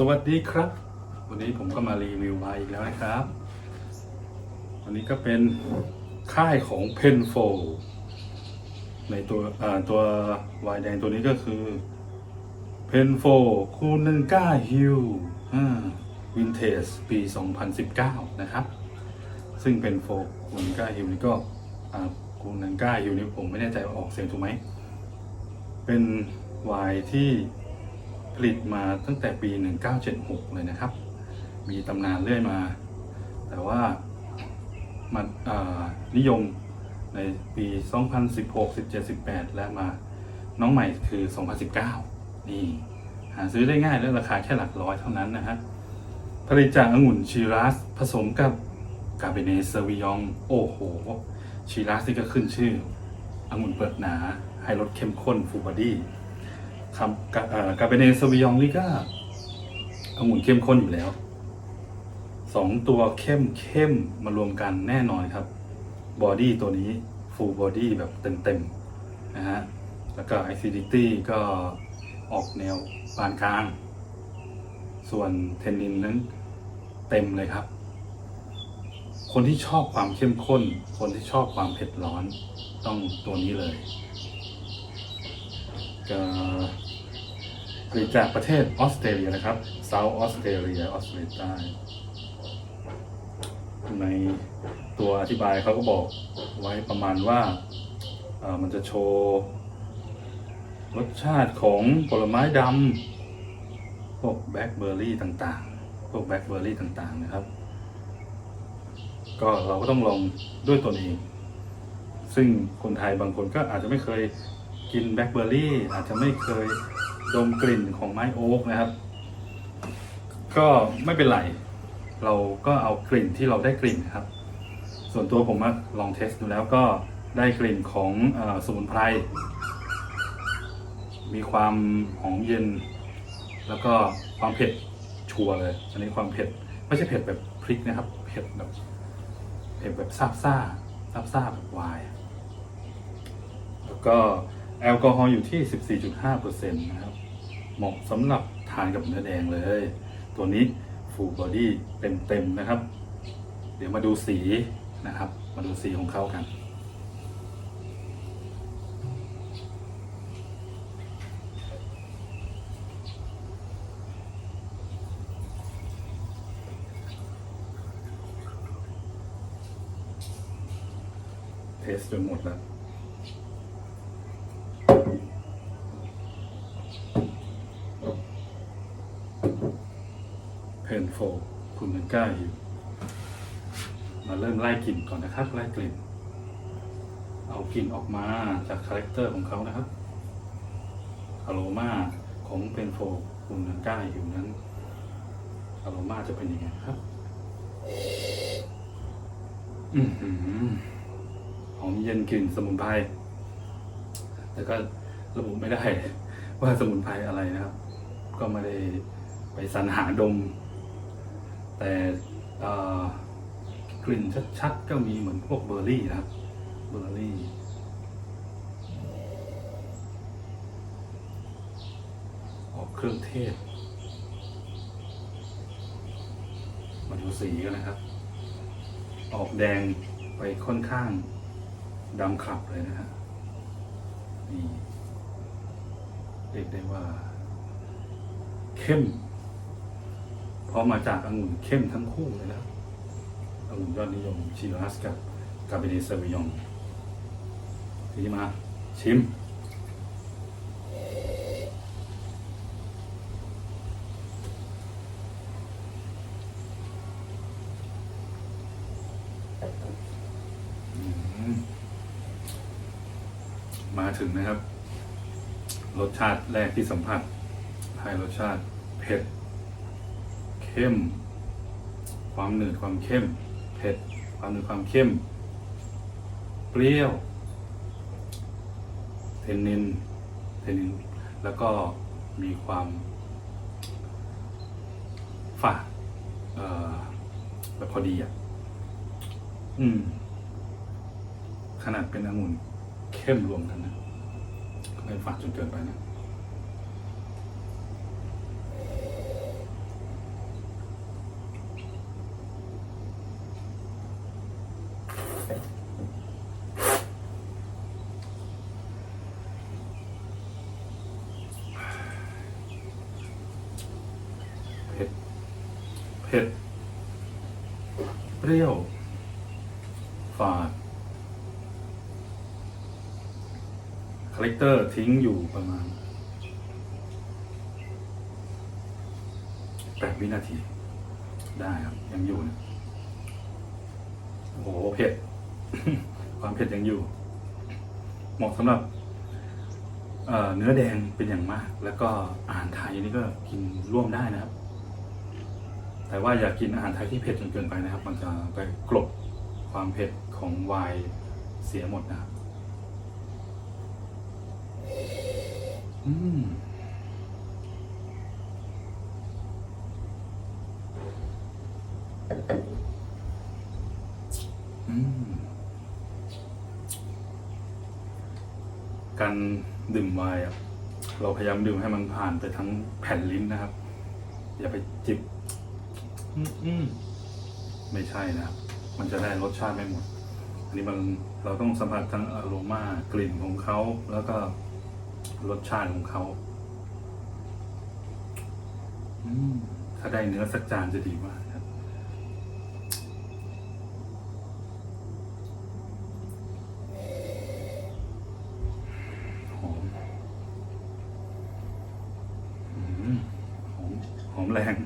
สวัสดีครับ วันนี้ผมก็มารีวิวไวน์อีกแล้วนะครับวันนี้ก็เป็นค่ายของเพนโฟในตัวตัวไวน์แดงตัวนี้ก็คือเพนโฟคูนังก้าฮิลวินเทจปี 2019 นะครับ ซึ่งเป็นโฟคูนังก้าฮิลนี่ก็คูนังก้าฮิลนี่ผมไม่แน่ใจว่าออกเสียงถูกไหมเป็นไวน์ที่ ผลิตมาตั้งแต่ปี 1976 เลยนะครับ มีตำนานเรื่อยมา แต่ว่ามันนิยมในปี 2016 17 18 และมาน้องใหม่คือ 2019 นี่ หาซื้อได้ง่ายและราคาแค่หลักร้อยเท่านั้นนะฮะ ผลิตจากองุ่นชีรัสผสมกับกาเบเนเซอร์วิยอง โอ้โห ชีรัสนี่ก็ขึ้นชื่อองุ่นเปลือกหนา ให้รสเข้มข้นฟูบอดี้ ครับกาเอ่อกาเบเนสวิยองนี่ก็องุ่นเข้มข้นอยู่แล้วสองตัวเข้มเข้มมารวมกันแน่นอนครับบอดี้ตัวนี้ฟูลบอดี้แบบเต็มๆนะฮะแล้วก็ acidity ก็ออกแนวปานกลาง ส่วนเทนนินนั้นเต็มเลยครับ คนที่ชอบความเข้มข้น คนที่ชอบความเผ็ดร้อนต้องตัวนี้เลยก็ ผลิตจากประเทศออสเตรเลียนะครับเซาท์ออสเตรเลียออสเตรเลียใต้ในตัวอธิบายเขาก็บอกไว้ประมาณว่ามันจะโชว์รสชาติของผลไม้ดำพวกแบล็คเบอร์รี่ต่างๆ พวกแบล็คเบอร์รี่ต่างๆนะครับ ก็เราก็ต้องลองด้วยตัวเอง ซึ่งคนไทยบางคนก็อาจจะไม่เคยกินแบล็คเบอร์รี่อาจจะไม่เคย ดมกลิ่นของไม้โอ๊กนะครับ ก็ไม่เป็นไร เราก็เอากลิ่นที่เราได้กลิ่นนะครับ ส่วนตัวผมลองเทสดูแล้วก็ได้กลิ่นของอสมุนไพร มีความหอมเย็น แล้วก็ความเผ็ดชัวร์เลย อันนี้ความเผ็ดไม่ใช่เผ็ดแบบพริกนะครับ เผ็ดแบบเผ็ดแบบซาบซ่าซาบซ่าแบบวน์แล้วก็ แอลกอฮอล์อยู่ที่ 14.5%นะครับ เหมาะสำหรับทานกับเนื้อแดงเลย ตัวนี้ฟูลบอดี้เต็มๆนะครับ เดี๋ยวมาดูสีนะครับ มาดูสีของเขากัน เทสจนหมดแล้ว เพนโฟคุณมันกล้าอยู่ มาเริ่มไล่กลิ่นก่อนนะครับ ไล่กลิ่น เอากลิ่นออกมาจากคาแรคเตอร์ของเขานะครับอโรมาของเพนโฟคุณมันกล้าอยู่นั้นอโรมาจะเป็นยังไงครับอือหือหอมเย็นกลิ่นสมุนไพรแต่ก็ระบุไม่ได้ว่าสมุนไพรอะไรนะครับ ก็ไม่ได้ไปสรรหาดม แต่กลิ่นชัดๆ ก็มีเหมือนพวกเบอร์รี่นะครับ เบอร์รี่ออกเครื่องเทศ มาดูสีกันนะครับ ออกแดงไปค่อนข้างดำขับเลยนะฮะนี่เรียกได้ว่า เข้ม เพราะมาจากองุ่นเข้มทั้งคู่เลยนะองุ่นยอดนิยมชิรัสกับกาเบเนเซอร์วิยองทีนี้มาชิม มาถึงนะครับ รสชาติแรกที่สัมผัสให้รสชาติเผ็ด เข้ม ความหนืดความเข้ม เผ็ด ความหนืดความเข้ม เปรี้ยว เทนนิน เทนนิน แล้วก็มีความฝาดแบบพอดีอะ อืม ขนาดเป็นองุ่นเข้มรวมกันนะไม่ฝาดจนเกินไปนะ เป รี้ยว ฝาด คาแรคเตอร์ทิ้งอยู่ประมาณแปดวินาที ได้ครับ ยังอยู่นะโอ้โห เผ็ด ความเผ็ดยังอยู่ เหมาะสำหรับเเนื้อแดงเป็นอย่างมาก แล้วก็อาหารไทยนี่ก็กินร่วมได้นะครับ แต่ว่าอย่ากกินอาหารไทยที่เผ็ดจนเกินไปนะครับ มันจะไปกลบความเผ็ดของไวน์เสียหมดนะครับอืมอืมการดื่มไวน์เราพยายามดื่มให้มันผ่านไปทั้งแผ่นลิ้นนะครับ อย่าไปจิบ อืมอืมไม่ใช่นะครับ มันจะได้รสชาติไม่หมด อันนี้มันเราต้องสัมผัสทั้งอโรมากลิ่นของเขาแล้วก็รสชาติของเขาอืมถ้าได้เนื้อสักจานจะดีมากครับ หอมอืมหอม หอมแรง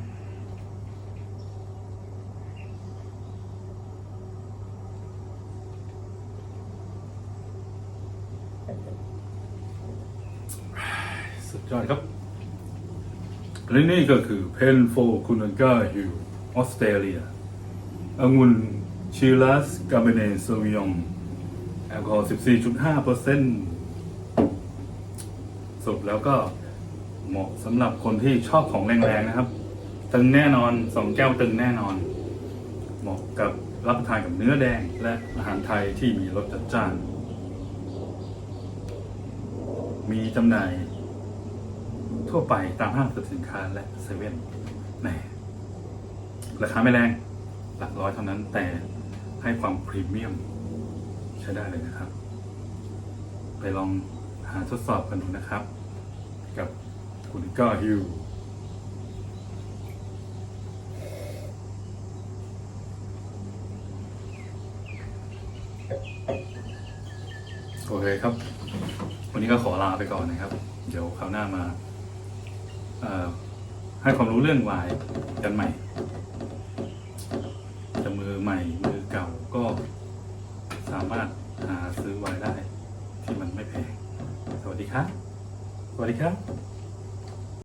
สุด ยอดครับ และนี่ก็คือเพนโฟคุนันกาฮิวออสเตรเลียองุ่นชิลัสกาเบเนโซวิองแอลกอฮอล์14.5เปอร์เซ็นต์สรุปแล้วก็เหมาะสำหรับคนที่ชอบของแรงๆนะครับ ตึงแน่นอนสองแก้วตึงแน่นอน เหมาะกับรับประทานกับเนื้อแดงและอาหารไทยที่มีรสจัดจ้าน มีจำหน่าย ทั่วไปตามห้างสรรพสินค้าและเซเว่นแหมราคาไม่แรง หลักร้อยเท่านั้นแต่ให้ความพรีเมียมใช้ได้เลยนะครับ ไปลองหาทดสอบกันดูนะครับ กับคุณก้าฮิวโอเคครับ วันนี้ก็ขอลาไปก่อนนะครับ เดี๋ยวคราวหน้ามา ให้ความรู้เรื่องวายกันใหม่จะมือใหม่มือเก่าก็สามารถหาซื้อวายได้ที่มันไม่แพง สวัสดีครับ สวัสดีครับ